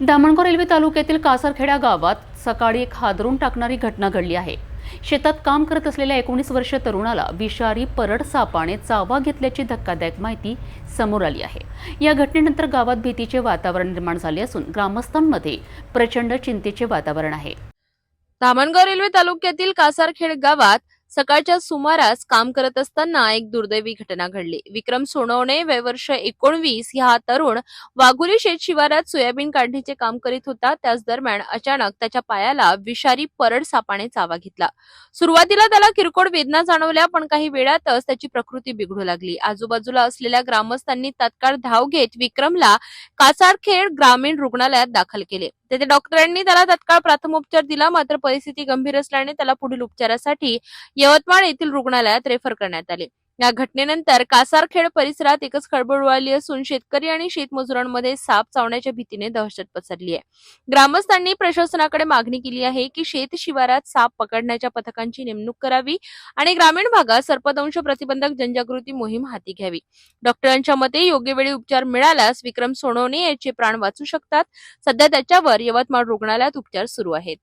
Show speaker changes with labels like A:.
A: Dhamangaon railway तालुक्यातील कासरखेडा गावात सकाळी एक हादरून टाकणारी घटना घडली आहे. शेतात काम करत असलेल्या एकोणीस वर्ष तरुणाला विषारी परड सापाने चावा घेतल्याची धक्कादायक माहिती समोर आली आहे. या घटनेनंतर गावात भीतीचे वातावरण निर्माण झाले असून ग्रामस्थांमध्ये प्रचंड चिंतेचे वातावरण आहे.
B: धामणगाव रेल्वे तालुक्यातील कासारखेड गावात सकाळच्या सुमारास काम करत असताना एक दुर्दैवी घटना घडली. विक्रम सोनवणे वय वर्ष एकोणवीस ह्या तरुण वाघुली शेत शिवारात सोयाबीन काढण्याचे काम करीत होता. त्याच दरम्यान अचानक त्याच्या पायाला विषारी परड सापाने चावा घेतला. सुरुवातीला त्याला किरकोळ वेदना जाणवल्या पण काही वेळातच त्याची प्रकृती बिघडू लागली. आजूबाजूला असलेल्या ग्रामस्थांनी तात्काळ धाव घेत विक्रमला कासारखेड ग्रामीण रुग्णालयात दाखल केले. तेथे डॉक्टरांनी त्याला तात्काळ प्राथमोपचार दिला मात्र परिस्थिती गंभीर असल्याने त्याला पुढील उपचारासाठी यवतमाळ येथील रुग्णालयात रेफर करण्यात आले. या घटनेनंतर कासारखेड परिसरात एकच खळबळ उडाली असून शेतकरी आणि शेतमजुरांमध्ये साप चावण्याच्या भीतीने दहशत पसरली आहे. ग्रामस्थांनी प्रशासनाकडे मागणी केली आहे की शेत शिवारात साप पकडण्याच्या पथकांची नेमणूक करावी आणि ग्रामीण भागात सर्पदंश प्रतिबंधक जनजागृती मोहीम हाती घ्यावी. डॉक्टरांच्या मते योग्य वेळी उपचार मिळाल्यास विक्रम सोनवणे याचे प्राण वाचू शकतात. सध्या त्याच्यावर यवतमाळ रुग्णालयात उपचार सुरू आहेत.